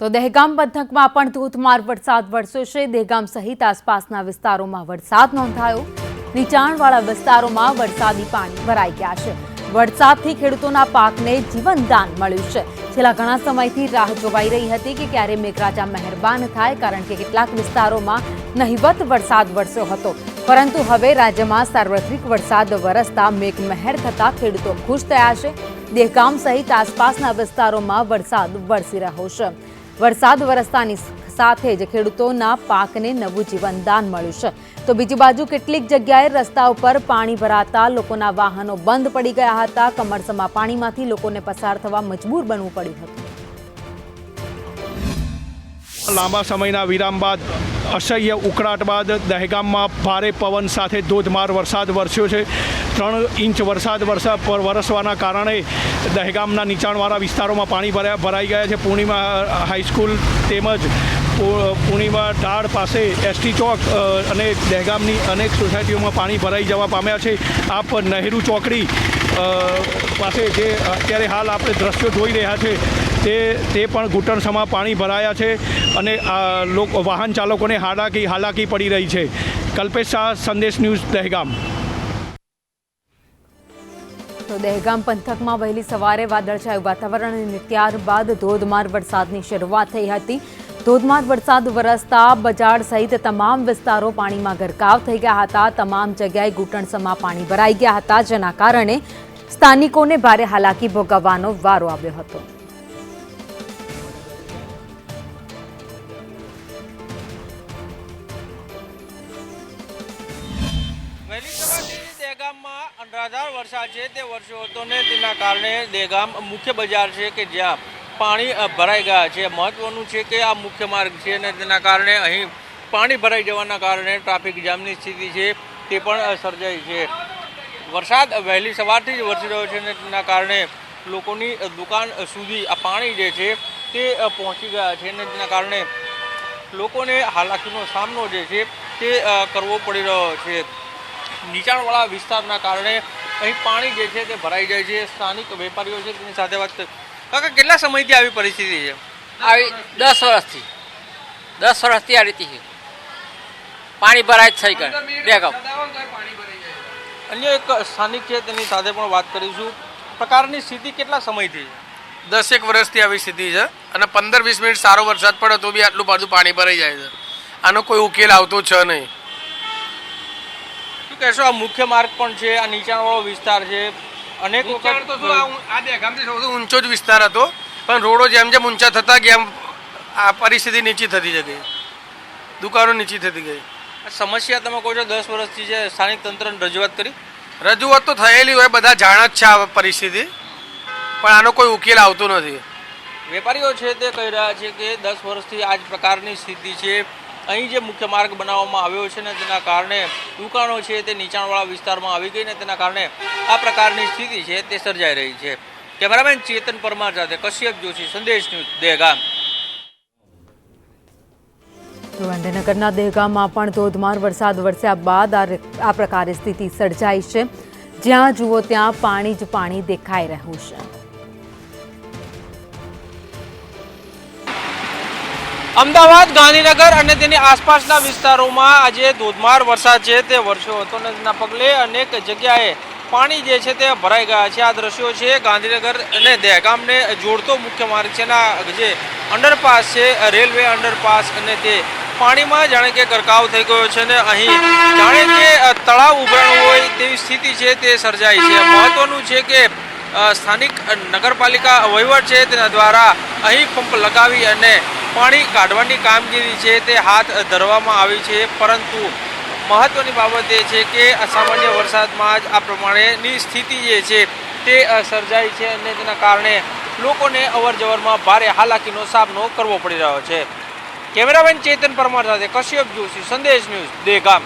તો દહેગામ પંથકમાં પણ ધોધમાર વરસાદ વરસ્યો છે. દહેગામ સહિત આસપાસના વિસ્તારોમાં વરસાદ નોંધાયો. નીચાણવાળા વિસ્તારોમાં વરસાદી પાણી ભરાઈ ગયા છે. વરસાદથી ખેડૂતોના પાકને જીવનદાન મળ્યું છે. છેલ્લા ઘણા સમયથી રાહ જોવાઈ રહી હતી કે ક્યારે મેઘરાજા મહેરબાન થાય કારણ કે કેટલાક વિસ્તારોમાં નહિવત વરસાદ વરસ્યો હતો. પરંતુ હવે રાજ્યમાં સાર્વત્રિક વરસાદ વરસતા મેઘમહેર થતા ખેડૂતો ખુશ થયા છે. દેહગામ સહિત આસપાસના વિસ્તારોમાં વરસાદ વરસી રહ્યો છે. વરસાદ વરસતાની સાથે જ ખેડૂતોના પાકને નવું જીવનદાન મળ્યું છે. તો બીજી બાજુ કેટલીક જગ્યાએ રસ્તા ઉપર પાણી ભરાતા લોકોના વાહનો બંધ પડી ગયા હતા. કમરસમાં પાણીમાંથી લોકોને પસાર થવા મજબૂર બનવું પડ્યું હતું. લાંબા સમયના વિરામ બાદ અસહ્ય ઉકળાટ બાદ દહેગામમાં ભારે પવન સાથે ધોધમાર વરસાદ વરસ્યો છે. ત્રણ ઇંચ વરસાદ વરસા પર વરસવાના કારણે દહેગામના નીચાણવાળા વિસ્તારોમાં પાણી ભરાયા, ભરાઈ ગયા છે. પૂર્ણિમા હાઈસ્કૂલ તેમજ પૂર્ણિમા ઢાળ પાસે એસટી ચોક અને દહેગામની અનેક સોસાયટીઓમાં પાણી ભરાઈ જવા પામ્યા છે. આપ નહેરુ ચોકડી પાસે જે અત્યારે હાલ આપણે દ્રશ્યો જોઈ રહ્યા છે તે તે પણ ઘૂંટણસમાં પાણી ભરાયા છે અને લોકો વાહન ચાલકોને હાલાકી હાલાકી પડી રહી છે. કલ્પેશ શાહ, સંદેશ ન્યૂઝ, દહેગામ. તો દહેગામ પંથકમાં વહેલી સવારે વાદળછાયું વાતાવરણ અને ત્યારબાદ ધોધમાર વરસાદની શરૂઆત થઈ હતી. ધોધમાર વરસાદ વરસતા બજાર સહિત તમામ વિસ્તારો પાણીમાં ગરકાવ થઈ ગયા હતા. તમામ જગ્યાએ ઘૂંટણસમાં પાણી ભરાઈ ગયા હતા, જેના કારણે સ્થાનિકોને ભારે હાલાકી ભોગવવાનો વારો આવ્યો હતો. દહેગામમાં અનરાધાર વરસાદ છે. તે વરસ્યો હતો ને તેના કારણે દહેગામ મુખ્ય બજાર છે કે જ્યાં પાણી ભરાઈ ગયા છે. મહત્વનું છે કે આ મુખ્ય માર્ગ છે અને તેના કારણે અહીં પાણી ભરાઈ જવાના કારણે ટ્રાફિક જામની સ્થિતિ છે તે પણ સર્જાઈ છે. વરસાદ વહેલી સવારથી જ વરસી રહ્યો છે અને તેના કારણે લોકોની દુકાન સુધી આ પાણી જે છે તે પહોંચી ગયા છે અને તેના કારણે લોકોને હાલાકીનો સામનો જે છે તે કરવો પડી રહ્યો છે. નીચાણવાળા વિસ્તારના કારણે અહીં પાણી જે છે તે ભરાઈ જાય છે. સ્થાનિક વેપારીઓ છે તેની સાથે વાત કરી. કાકા કેટલા સમયથી આવી પરિસ્થિતિ છે? આવી દસ વર્ષથી. દસ વર્ષથી આ રીતે છે. પાણી ભરાય જ થઈ ગયું. બે ગામ. અન્ય એક સ્થાનિક છે તેની સાથે પણ વાત કરીશું. પ્રકારની સ્થિતિ કેટલા સમયથી છે? દસેક વર્ષથી આવી સ્થિતિ છે અને પંદર વીસ મિનિટ સારો વરસાદ પડે તો બી આટલું બધું પાણી ભરાઈ જાય છે. આનો કોઈ ઉકેલ આવતો છે નહીં. કહેશો આ મુખ્ય માર્ગ પણ છે આ નીચાણવાળો વિસ્તાર છે. અનેક નીચાણ તો શું આ સૌથી ઊંચો જ વિસ્તાર હતો પણ રોડો જેમ જેમ ઊંચા થતા ગયા એમ આ પરિસ્થિતિ નીચી થતી જતી. દુકાનો નીચી થતી ગઈ. આ સમસ્યા તમે કહો છો દસ વર્ષથી છે સ્થાનિક તંત્રને રજૂઆત કરી? રજૂઆત તો થયેલી હોય બધા જાણ જ છે આ પરિસ્થિતિ પણ આનો કોઈ ઉકેલ આવતો નથી. વેપારીઓ છે તે કહી રહ્યા છે કે દસ વર્ષથી આ જ પ્રકારની સ્થિતિ છે. અહીં જે મુખ્ય માર્ગ બનાવવામાં આવ્યો છે ને તેના કારણે દુકાનો છે તે નીચાણવાળા વિસ્તારમાં આવી ગઈ ને તેના કારણે આ પ્રકારની સ્થિતિ છે તે સર્જાઈ રહી છે. કેમેરામેન ચેતન પરમાર સાથે કશ્યપ જોશી, સંદેશ ન્યૂઝ, દહેગામ. ગાંધીનગરના દહેગામમાં પણ ધોધમાર વરસાદ વરસ્યા બાદ આ પ્રકારે સ્થિતિ સર્જાઈ છે. જ્યાં જુઓ ત્યાં પાણી જ પાણી દેખાઈ રહ્યું છે. અમદાવાદ, ગાંધીનગર અને તેની આસપાસના વિસ્તારોમાં આજે ધોધમાર વરસાદ છે. તે વરસ્યો હતો તેના પગલે અનેક જગ્યાએ પાણી જે છે તે ભરાઈ ગયા છે. આ દ્રશ્યો છે ગાંધીનગર અને દહેગામને જોડતો મુખ્ય માર્ગ છે જે અંડરપાસ છે, રેલવે અંડરપાસ અને તે પાણીમાં જાણે કે ગરકાવ થઈ ગયો છે ને અહીં જાણે કે તળાવ ઉભરાણું હોય તેવી સ્થિતિ છે તે સર્જાઈ છે. મહત્વનું છે કે સ્થાનિક નગરપાલિકા વહીવટ છે તેના દ્વારા અહીં પંપ લગાવી અને પાણી કાઢવાની કામગીરી છે તે હાથ ધરવામાં આવી છે, પરંતુ મહત્વની બાબત એ છે કે અસામાન્ય વરસાદમાં જ આ પ્રમાણેની સ્થિતિ જે છે તે સર્જાઈ છે અને તેના કારણે લોકોને અવરજવરમાં ભારે હાલાકીનો સામનો કરવો પડી રહ્યો છે. કેમેરામેન ચેતન પરમાર સાથે કશ્યપ જોશી, સંદેશ ન્યૂઝ, દેગામ.